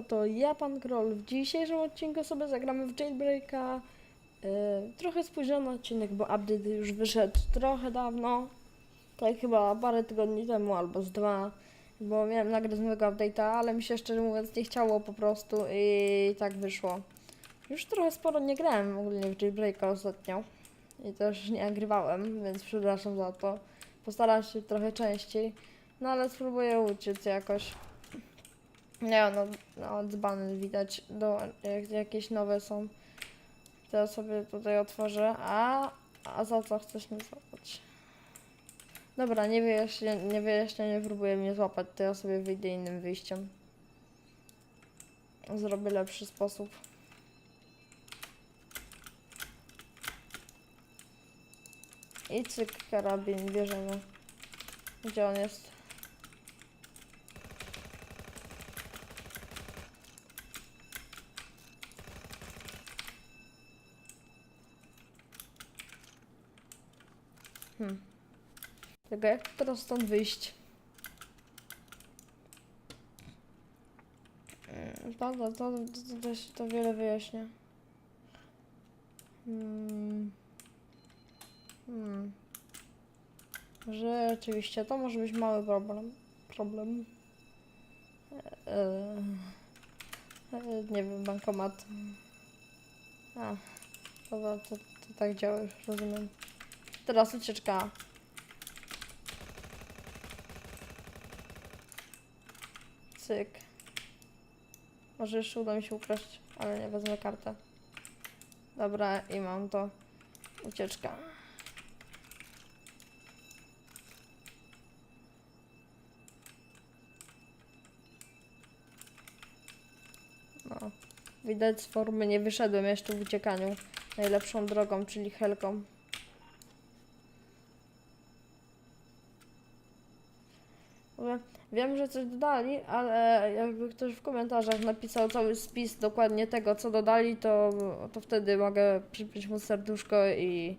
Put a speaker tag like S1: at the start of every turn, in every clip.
S1: no to ja, pan Kroll. W dzisiejszym odcinku sobie zagramy w Jailbreaka. Yy, trochę spóźniony odcinek, bo update już wyszedł trochę dawno. Tak chyba parę tygodni temu albo z dwa. Bo miałem nagrać nowego update'a, ale mi się szczerze mówiąc nie chciało po prostu i tak wyszło. Już trochę sporo nie grałem ogólnie w Jailbreaka ostatnio. I też nie nagrywałem, więc przepraszam za to. Postaram się trochę częściej. No ale spróbuję uciec jakoś. Nie no, no dzbany widać, do, jak, jakieś nowe są. Ja sobie tutaj otworzę, a, a za co chcesz mnie złapać? Dobra, nie wyjaśnię, nie wyjaśnię, nie próbuję mnie złapać, to ja sobie wyjdę innym wyjściem. Zrobię lepszy sposób. I cyk, karabin, bierzemy. Gdzie on jest? Hmm. Tylko jak teraz stąd wyjść? Mm, To, to, to, wiele wyjaśnia. Hmm. Hmm. Rzeczywiście, to może być mały problem. Problem. Eee, nie wiem, bankomat. A, to, to, to, to tak działa, już rozumiem. Teraz ucieczka. Cyk. Może jeszcze uda mi się ukraść, ale nie wezmę kartę. Dobra, i mam to. Ucieczka. No. Widać z formy nie wyszedłem jeszcze w uciekaniu najlepszą drogą, czyli helką. Wiem, że coś dodali, ale jakby ktoś w komentarzach napisał cały spis dokładnie tego, co dodali, to, to wtedy mogę przypiąć mu serduszko i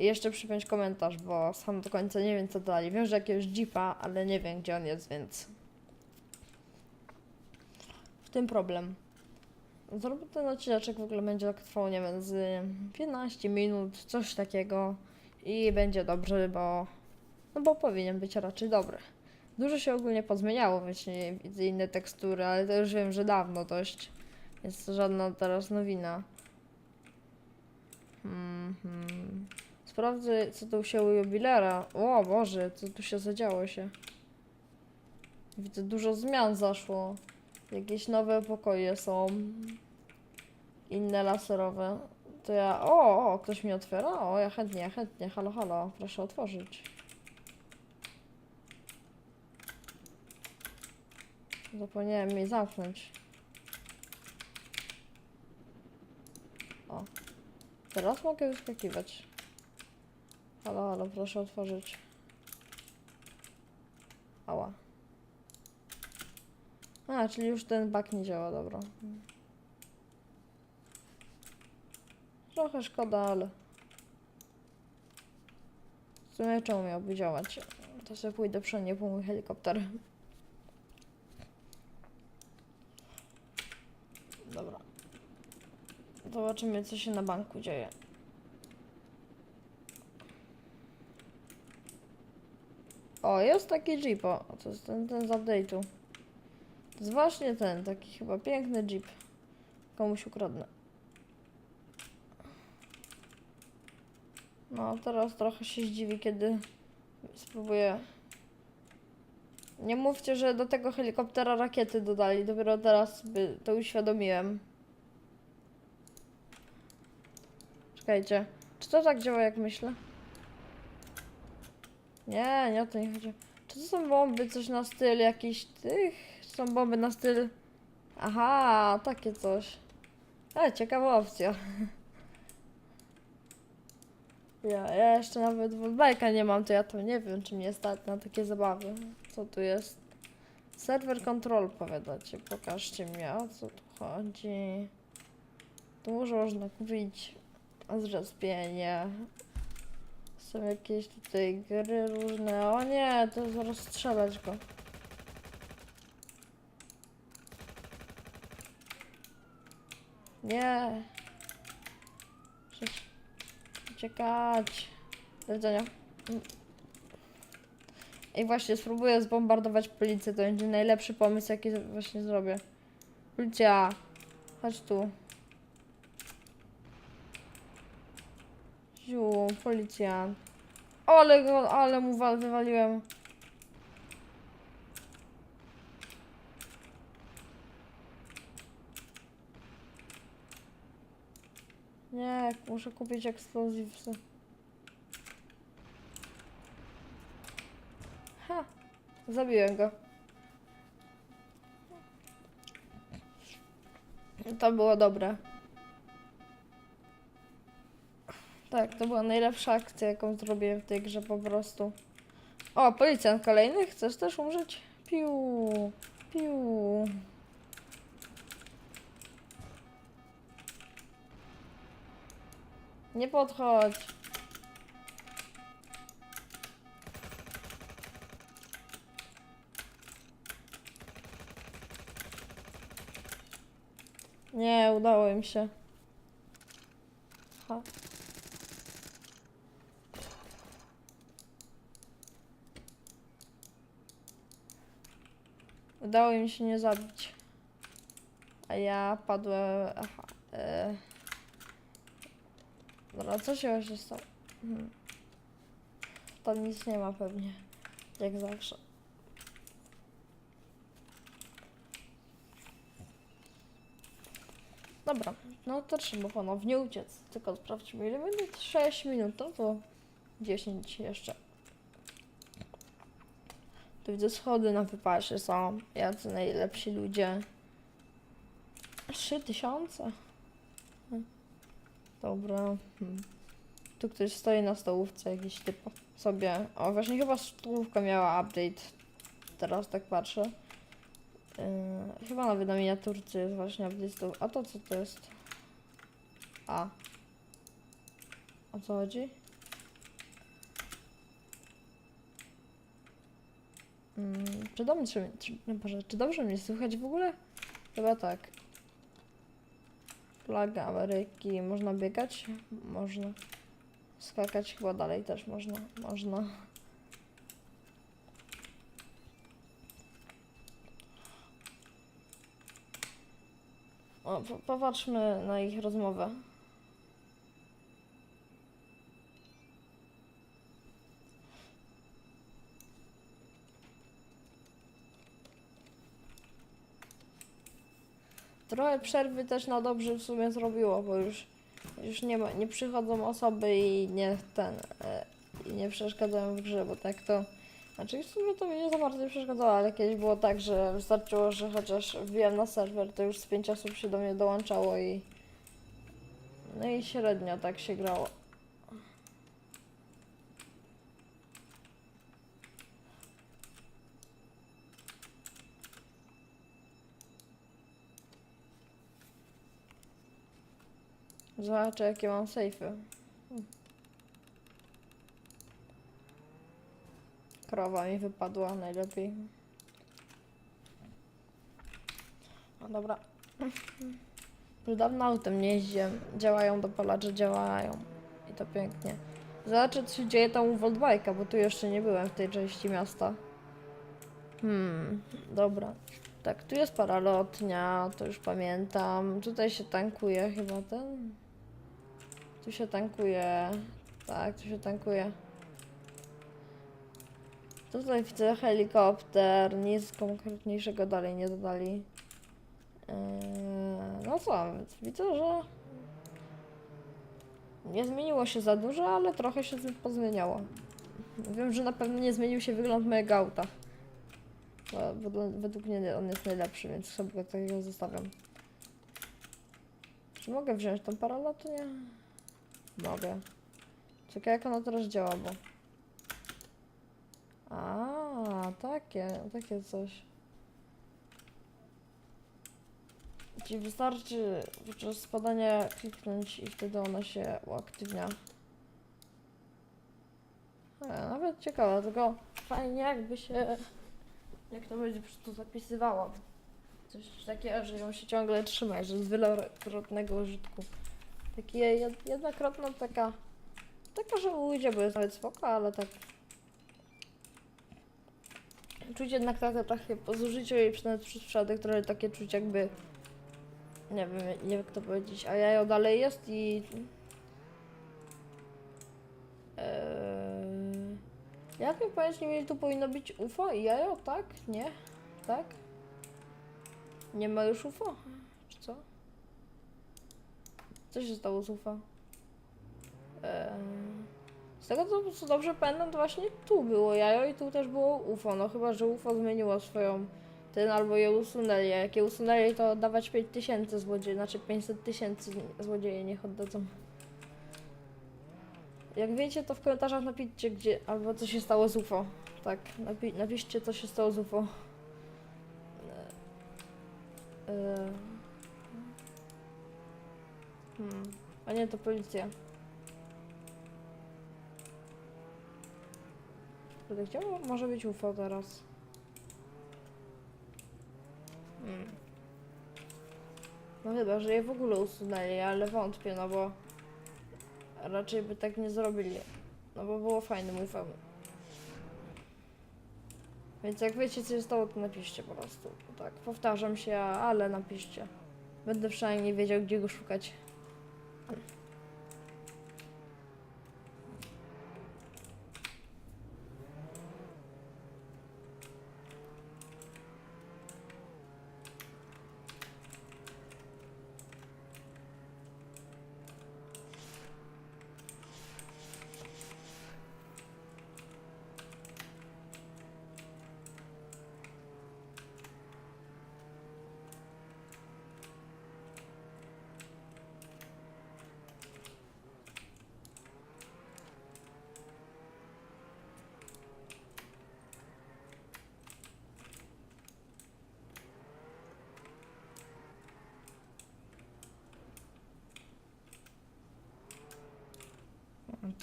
S1: jeszcze przypiąć komentarz, bo sam do końca nie wiem, co dodali. Wiem, że jakiegoś jeepa, ale nie wiem, gdzie on jest, więc... W tym problem. Zrobię ten odcineczek w ogóle będzie tak trwał, nie wiem, z 15 minut, coś takiego i będzie dobrze, bo... No bo powinien być raczej dobry. Dużo się ogólnie pozmieniało, właśnie widzę inne tekstury, ale to już wiem, że dawno dość. Jest to żadna teraz nowina. Mhm. Sprawdzę, co tu się u jubilera. O Boże, co tu się zadziało się. Widzę, dużo zmian zaszło. Jakieś nowe pokoje są. Inne laserowe. To ja... O, o, ktoś mi otwiera? O, ja chętnie, chętnie. Halo, halo, proszę otworzyć. Zapomniałem jej zamknąć. O. Teraz mogę wyskakiwać. Halo, halo, proszę otworzyć. Ała. A, czyli już ten bak nie działa, dobra. Trochę szkoda, ale... W sumie czemu miałby działać? To sobie pójdę wszędzie po mój helikopter. Dobra. Zobaczymy, co się na banku dzieje. O, jest taki Jeep, o, to jest ten, ten z update'u. To jest właśnie ten, taki chyba piękny Jeep. Komuś ukradnę. No, teraz trochę się zdziwi, kiedy spróbuję... Nie mówcie, że do tego helikoptera rakiety dodali, dopiero teraz to uświadomiłem. Czekajcie, czy to tak działa jak myślę? Nie, nie o to nie chodzi. Czy to są bomby, coś na styl jakiś tych? Są bomby na styl... Aha, takie coś. Ale ciekawa opcja. Ja, ja jeszcze nawet wodbajka nie mam, to ja to nie wiem, czy mnie stać na takie zabawy. Co tu jest? Serwer control, powiadacie. Pokażcie mi, o co tu chodzi. Tu może można kupić zrespienie. Są jakieś tutaj gry różne. O nie, to zaraz strzelać go. Nie. Przecież... Uciekać. Do widzenia. I właśnie spróbuję zbombardować policję. To będzie najlepszy pomysł, jaki właśnie zrobię. Policja, chodź tu. Ziu, policjant. Ale go, ale mu wal- wywaliłem. Nie, muszę kupić eksplozywsy. Ha, zabiłem go. To było dobre. Tak, to była najlepsza akcja, jaką zrobiłem w tej grze po prostu. O, policjant kolejny, chcesz też umrzeć? Piu, piu. Nie podchodź. Nie, udało im się. Ha. Udało im się nie zabić. A ja padłem. Aha. E... Dobra, co się właśnie stało? Hmm. Tam nic nie ma pewnie. Jak zawsze. Dobra, no to trzeba ponownie uciec. Tylko sprawdźmy ile minut. 6 minut, no to 10 jeszcze. Tu widzę schody na wypasie są. Jacy najlepsi ludzie. 3000? Hmm. Dobra. Hmm. Tu ktoś stoi na stołówce, jakiś typ sobie. O, właśnie chyba stołówka miała update. Teraz tak patrzę. Yy, chyba nawet na miniaturce jest właśnie update. A to co to jest? A. O co chodzi? Mm, czy, czy, no Boże, czy dobrze mnie słychać w ogóle? Chyba tak. Flaga Ameryki. Można biegać? Można. Skakać chyba dalej też można. Można. O, po, popatrzmy na ich rozmowę. Trochę przerwy też na dobrze w sumie zrobiło, bo już, już nie, ma, nie przychodzą osoby i nie ten e, i nie przeszkadzają w grze, bo tak to. Znaczy w sumie to mi nie za bardzo nie przeszkadzało, ale kiedyś było tak, że wystarczyło, że chociaż wbijam na serwer, to już z pięć osób się do mnie dołączało i. No i średnio tak się grało. Zobaczę jakie mam sejfy. Krowa mi wypadła najlepiej. No dobra. Już dawno autem nie jeździłem. Działają dopalacze, działają. I to pięknie. Zobaczę co się dzieje tam u Voltbike'a, bo tu jeszcze nie byłem w tej części miasta. Hmm, dobra. Tak, tu jest paralotnia, to już pamiętam. Tutaj się tankuje chyba ten. Tu się tankuje. Tak, tu się tankuje. Tutaj widzę helikopter, nic konkretniejszego dalej nie dodali. Eee, no co, widzę, że nie zmieniło się za dużo, ale trochę się pozmieniało. Wiem, że na pewno nie zmienił się wygląd mojego auta. Bo, według mnie on jest najlepszy, więc sobie go takiego zostawiam. Czy mogę wziąć tą paralotnię? Mogę. Czekaj, jak ona teraz działa, bo... A, takie, takie coś. Ci wystarczy podczas spadania kliknąć i wtedy ona się uaktywnia. Nawet ciekawe, tylko fajnie jakby się... Jak to będzie prostu zapisywało. Coś takiego, że ją się ciągle trzyma, że z wielokrotnego użytku. Takie jed- jednokrotna taka, taka, że ujdzie, bo jest nawet spoko, ale tak czuć jednak takie, takie po zużyciu jej przynajmniej przez przypadek trochę takie czuć jakby nie wiem, nie wiem jak to powiedzieć, a jajo dalej jest i Eee, jak mi powiedz, nie mieli tu powinno być UFO i jajo, tak? Nie? Tak? Nie ma już UFO? Co? Się stało z UFO? Eee, z tego co, co dobrze pamiętam, to właśnie tu było jajo i tu też było UFO. No chyba, że UFO zmieniło swoją ten albo je usunęli. A jak je usunęli, to dawać 5000 złodziei, znaczy 500 tysięcy złodzieje niech oddadzą. Jak wiecie, to w komentarzach napiszcie, gdzie, albo co się stało z UFO. Tak, napi napiszcie, co się stało z UFO. E, hmm. A nie, to policja. Kurde, Gdzie mo- może być UFO teraz? Hmm. No chyba, że je w ogóle usunęli, ale wątpię, no bo raczej by tak nie zrobili. No bo było fajnym UFO. Więc jak wiecie co się stało, to napiszcie po prostu. Tak, powtarzam się, ale napiszcie. Będę przynajmniej wiedział, gdzie go szukać. Thank you.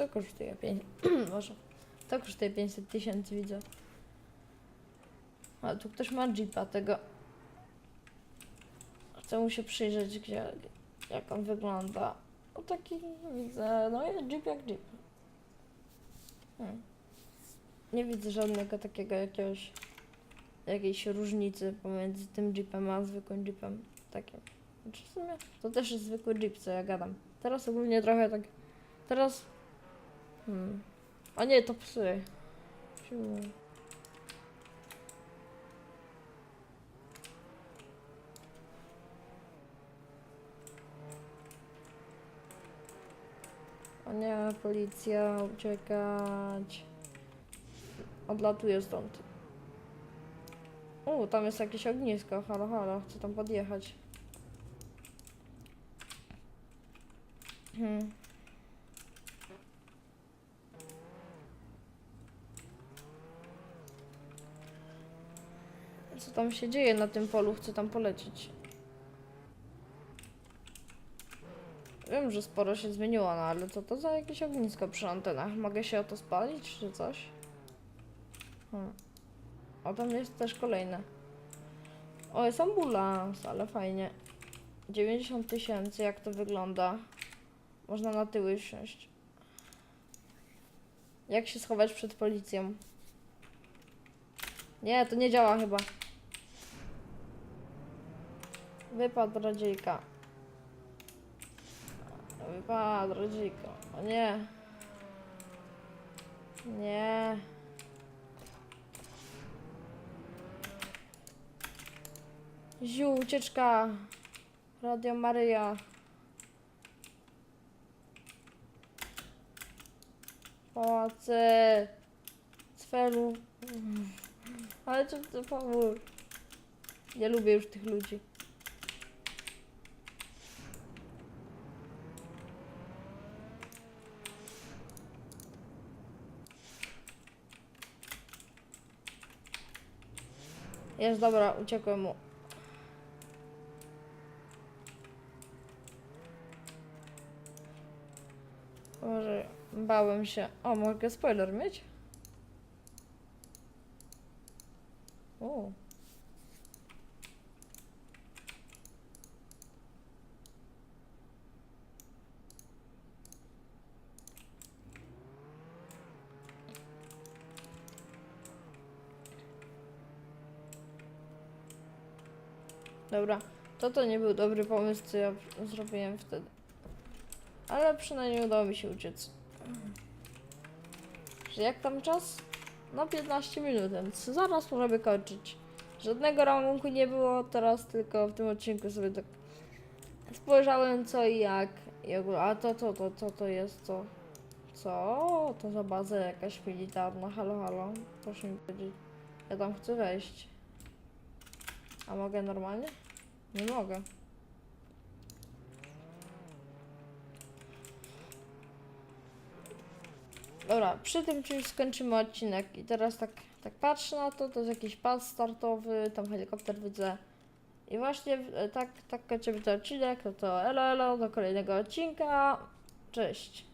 S1: To kosztuje 5. Może. To kosztuje 500 tysięcy, widzę. A tu ktoś ma jeepa tego. Chcę mu się przyjrzeć, gdzie, jak on wygląda. No taki, widzę, no jest jeep jak jeep. Hmm. Nie widzę żadnego takiego jakiegoś, jakiejś różnicy pomiędzy tym jeepem a zwykłym jeepem. Takim. Znaczy w sumie to też jest zwykły jeep, co ja gadam. Teraz ogólnie trochę tak, teraz Hmm. A nie, to psy. Siu. O nie, policja, uciekać. Odlatuję stąd. U, tam jest jakieś ognisko, halo, halo, chcę tam podjechać. Hmm. Co tam się dzieje na tym polu? Chcę tam polecieć. Wiem, że sporo się zmieniło, no ale co to za jakieś ognisko przy antenach? Mogę się o to spalić, czy coś? Hmm. O, tam jest też kolejne. O, jest ambulans, ale fajnie. 90 tysięcy, jak to wygląda? Można na tyły wsiąść. Jak się schować przed policją? Nie, to nie działa chyba. Wypadł radziejka. Wypadł radziejka. O nie. Nie. Ziu, ucieczka. Radio Maryja. Pałace. Cfelu. Ale co to powór? Nie lubię już tych ludzi. Jest dobra, uciekłem mu. Może bałem się. O, mogę spoiler mieć? O. Dobra, to to nie był dobry pomysł, co ja zrobiłem wtedy. Ale przynajmniej udało mi się uciec. Jak tam czas? No 15 minut, więc zaraz możemy kończyć. Żadnego ramunku nie było, teraz tylko w tym odcinku sobie tak spojrzałem co i jak. I ogólnie, a to, to, to, to, to jest co? Co? To za baza jakaś militarna, halo, halo. Proszę mi powiedzieć. Ja tam chcę wejść. A mogę normalnie? Nie mogę. Dobra, przy tym czymś skończymy odcinek i teraz tak, tak patrzę na to, to jest jakiś pas startowy, tam helikopter widzę. I właśnie e, tak, tak kończymy ten odcinek, no to elo elo, do kolejnego odcinka. Cześć.